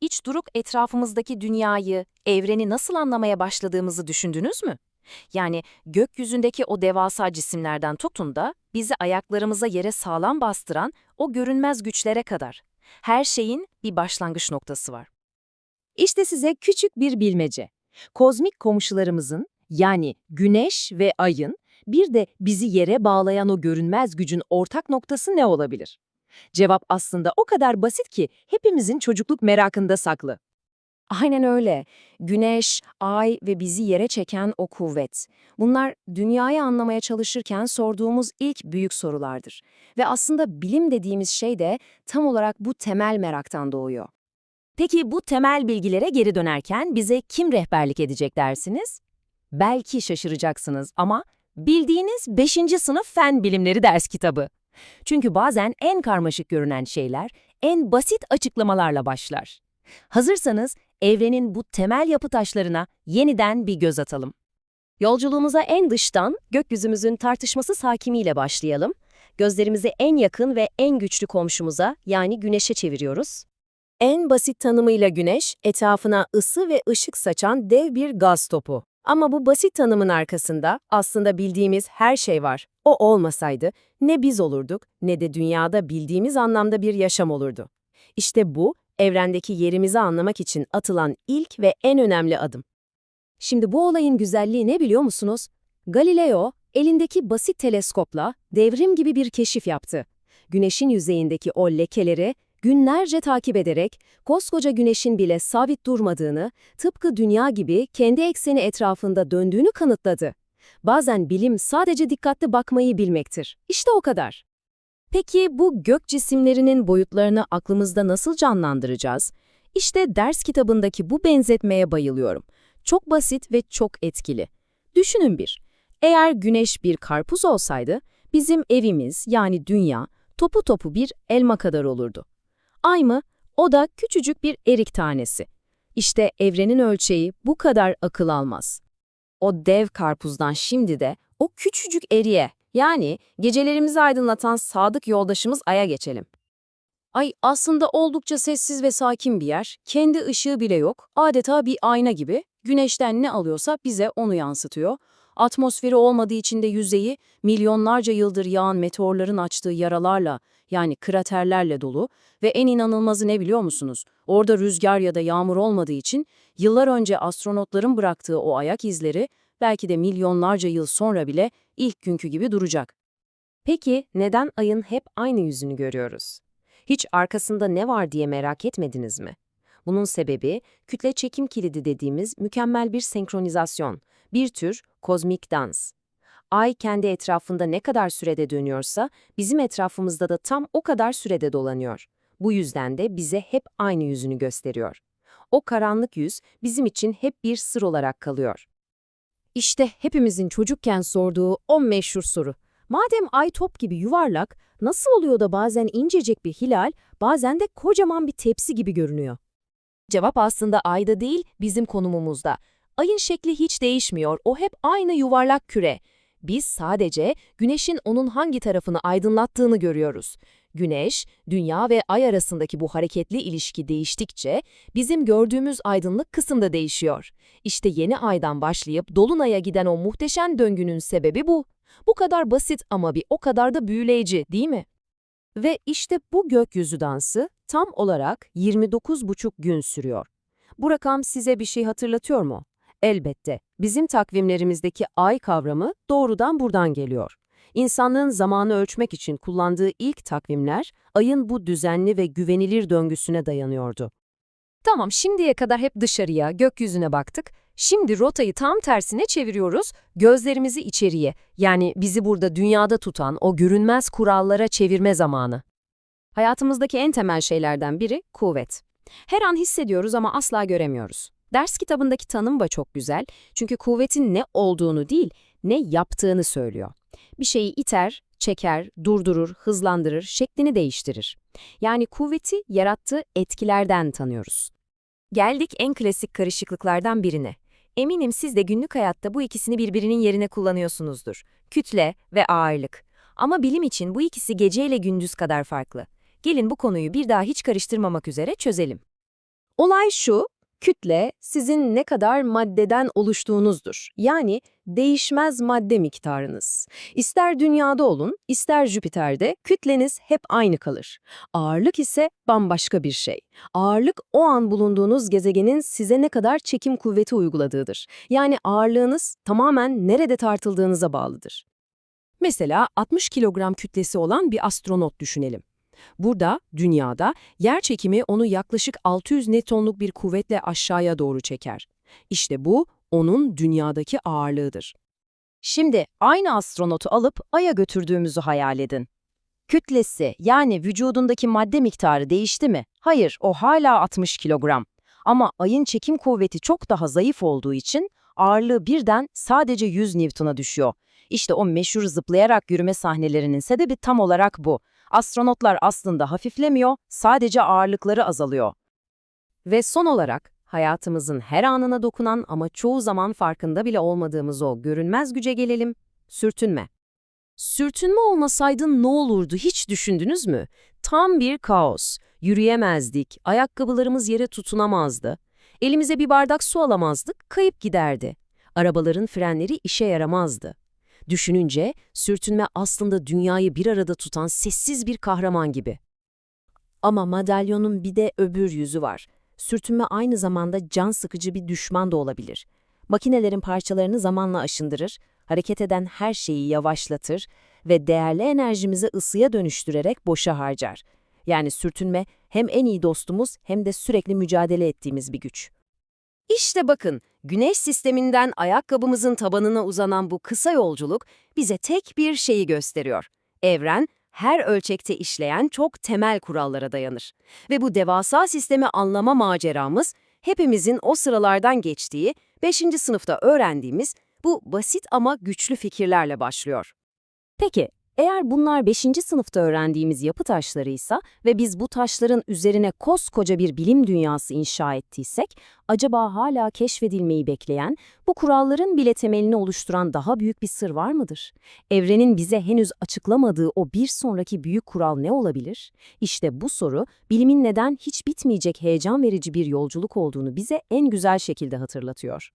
iç durup etrafımızdaki dünyayı, evreni nasıl anlamaya başladığımızı düşündünüz mü? Yani gökyüzündeki o devasa cisimlerden tutun da bizi ayaklarımıza yere sağlam bastıran o görünmez güçlere kadar. Her şeyin bir başlangıç noktası var. İşte size küçük bir bilmece. Kozmik komşularımızın yani Güneş ve Ay'ın bir de bizi yere bağlayan o görünmez gücün ortak noktası ne olabilir? Cevap aslında o kadar basit ki hepimizin çocukluk merakında saklı. Aynen öyle. Güneş, ay ve bizi yere çeken o kuvvet. Bunlar dünyayı anlamaya çalışırken sorduğumuz ilk büyük sorulardır. Ve aslında bilim dediğimiz şey de tam olarak bu temel meraktan doğuyor. Peki bu temel bilgilere geri dönerken bize kim rehberlik edecek dersiniz? Belki şaşıracaksınız ama bildiğiniz 5. sınıf fen bilimleri ders kitabı. Çünkü bazen en karmaşık görünen şeyler en basit açıklamalarla başlar. Hazırsanız evrenin bu temel yapı taşlarına yeniden bir göz atalım. Yolculuğumuza en dıştan, gökyüzümüzün tartışmasız hakimiyle başlayalım. Gözlerimizi en yakın ve en güçlü komşumuza yani güneşe çeviriyoruz. En basit tanımıyla Güneş, etrafına ısı ve ışık saçan dev bir gaz topu. Ama bu basit tanımın arkasında aslında bildiğimiz her şey var. O olmasaydı ne biz olurduk ne de dünyada bildiğimiz anlamda bir yaşam olurdu. İşte bu, evrendeki yerimizi anlamak için atılan ilk ve en önemli adım. Şimdi bu olayın güzelliği ne biliyor musunuz? Galileo, elindeki basit teleskopla devrim gibi bir keşif yaptı. Güneşin yüzeyindeki o lekeleri günlerce takip ederek koskoca güneşin bile sabit durmadığını, tıpkı dünya gibi kendi ekseni etrafında döndüğünü kanıtladı. Bazen bilim sadece dikkatli bakmayı bilmektir. İşte o kadar. Peki bu gök cisimlerinin boyutlarını aklımızda nasıl canlandıracağız? İşte ders kitabındaki bu benzetmeye bayılıyorum. Çok basit ve çok etkili. Düşünün bir, eğer güneş bir karpuz olsaydı, bizim evimiz yani dünya topu topu bir elma kadar olurdu. Ay mı? O da küçücük bir erik tanesi. İşte evrenin ölçeği bu kadar akıl almaz. O dev karpuzdan şimdi de o küçücük eriye yani gecelerimizi aydınlatan sadık yoldaşımız Ay'a geçelim. Ay aslında oldukça sessiz ve sakin bir yer, kendi ışığı bile yok, adeta bir ayna gibi, güneşten ne alıyorsa bize onu yansıtıyor. Atmosferi olmadığı için de yüzeyi milyonlarca yıldır yağan meteorların açtığı yaralarla yani kraterlerle dolu ve en inanılmazı ne biliyor musunuz? Orada rüzgar ya da yağmur olmadığı için yıllar önce astronotların bıraktığı o ayak izleri belki de milyonlarca yıl sonra bile ilk günkü gibi duracak. Peki neden ayın hep aynı yüzünü görüyoruz? Hiç arkasında ne var diye merak etmediniz mi? Bunun sebebi kütle çekim kilidi dediğimiz mükemmel bir senkronizasyon, bir tür kozmik dans. Ay kendi etrafında ne kadar sürede dönüyorsa bizim etrafımızda da tam o kadar sürede dolanıyor. Bu yüzden de bize hep aynı yüzünü gösteriyor. O karanlık yüz bizim için hep bir sır olarak kalıyor. İşte hepimizin çocukken sorduğu o meşhur soru. Madem ay top gibi yuvarlak, nasıl oluyor da bazen incecik bir hilal, bazen de kocaman bir tepsi gibi görünüyor? Cevap aslında ayda değil, bizim konumumuzda. Ayın şekli hiç değişmiyor, o hep aynı yuvarlak küre. Biz sadece güneşin onun hangi tarafını aydınlattığını görüyoruz. Güneş, dünya ve ay arasındaki bu hareketli ilişki değiştikçe bizim gördüğümüz aydınlık kısım da değişiyor. İşte yeni aydan başlayıp dolunaya giden o muhteşem döngünün sebebi bu. Bu kadar basit ama bir o kadar da büyüleyici, değil mi? Ve işte bu gökyüzü dansı tam olarak 29,5 gün sürüyor. Bu rakam size bir şey hatırlatıyor mu? Elbette, bizim takvimlerimizdeki ay kavramı doğrudan buradan geliyor. İnsanlığın zamanı ölçmek için kullandığı ilk takvimler, ayın bu düzenli ve güvenilir döngüsüne dayanıyordu. Tamam, şimdiye kadar hep dışarıya, gökyüzüne baktık. Şimdi rotayı tam tersine çeviriyoruz, gözlerimizi içeriye, yani bizi burada dünyada tutan o görünmez kurallara çevirme zamanı. Hayatımızdaki en temel şeylerden biri kuvvet. Her an hissediyoruz ama asla göremiyoruz. Ders kitabındaki tanım da çok güzel çünkü kuvvetin ne olduğunu değil, ne yaptığını söylüyor. Bir şeyi iter, çeker, durdurur, hızlandırır, şeklini değiştirir. Yani kuvveti yarattığı etkilerden tanıyoruz. Geldik en klasik karışıklıklardan birine. Eminim siz de günlük hayatta bu ikisini birbirinin yerine kullanıyorsunuzdur. Kütle ve ağırlık. Ama bilim için bu ikisi gece ile gündüz kadar farklı. Gelin bu konuyu bir daha hiç karıştırmamak üzere çözelim. Olay şu, kütle sizin ne kadar maddeden oluştuğunuzdur. Yani değişmez madde miktarınız. İster dünyada olun, ister Jüpiter'de kütleniz hep aynı kalır. Ağırlık ise bambaşka bir şey. Ağırlık o an bulunduğunuz gezegenin size ne kadar çekim kuvveti uyguladığıdır. Yani ağırlığınız tamamen nerede tartıldığınıza bağlıdır. Mesela 60 kilogram kütlesi olan bir astronot düşünelim. Burada, dünyada, yer çekimi onu yaklaşık 600 newtonluk bir kuvvetle aşağıya doğru çeker. İşte bu, onun dünyadaki ağırlığıdır. Şimdi aynı astronotu alıp Ay'a götürdüğümüzü hayal edin. Kütlesi yani vücudundaki madde miktarı değişti mi? Hayır, o hala 60 kilogram. Ama Ay'ın çekim kuvveti çok daha zayıf olduğu için ağırlığı birden sadece 100 Newton'a düşüyor. İşte o meşhur zıplayarak yürüme sahnelerinin sebebi tam olarak bu. Astronotlar aslında hafiflemiyor, sadece ağırlıkları azalıyor. Ve son olarak hayatımızın her anına dokunan ama çoğu zaman farkında bile olmadığımız o görünmez güce gelelim, sürtünme. Sürtünme olmasaydı ne olurdu hiç düşündünüz mü? Tam bir kaos. Yürüyemezdik, ayakkabılarımız yere tutunamazdı. Elimize bir bardak su alamazdık, kayıp giderdi. Arabaların frenleri işe yaramazdı. Düşününce sürtünme aslında dünyayı bir arada tutan sessiz bir kahraman gibi. Ama madalyonun bir de öbür yüzü var. Sürtünme aynı zamanda can sıkıcı bir düşman da olabilir. Makinelerin parçalarını zamanla aşındırır, hareket eden her şeyi yavaşlatır ve değerli enerjimizi ısıya dönüştürerek boşa harcar. Yani sürtünme hem en iyi dostumuz hem de sürekli mücadele ettiğimiz bir güç. İşte bakın, güneş sisteminden ayakkabımızın tabanına uzanan bu kısa yolculuk bize tek bir şeyi gösteriyor. Evren, her ölçekte işleyen çok temel kurallara dayanır. Ve bu devasa sistemi anlama maceramız, hepimizin o sıralardan geçtiği, 5. sınıfta öğrendiğimiz bu basit ama güçlü fikirlerle başlıyor. Peki, eğer bunlar 5. sınıfta öğrendiğimiz yapı taşlarıysa ve biz bu taşların üzerine koskoca bir bilim dünyası inşa ettiysek, acaba hala keşfedilmeyi bekleyen, bu kuralların bile temelini oluşturan daha büyük bir sır var mıdır? Evrenin bize henüz açıklamadığı o bir sonraki büyük kural ne olabilir? İşte bu soru, bilimin neden hiç bitmeyecek heyecan verici bir yolculuk olduğunu bize en güzel şekilde hatırlatıyor.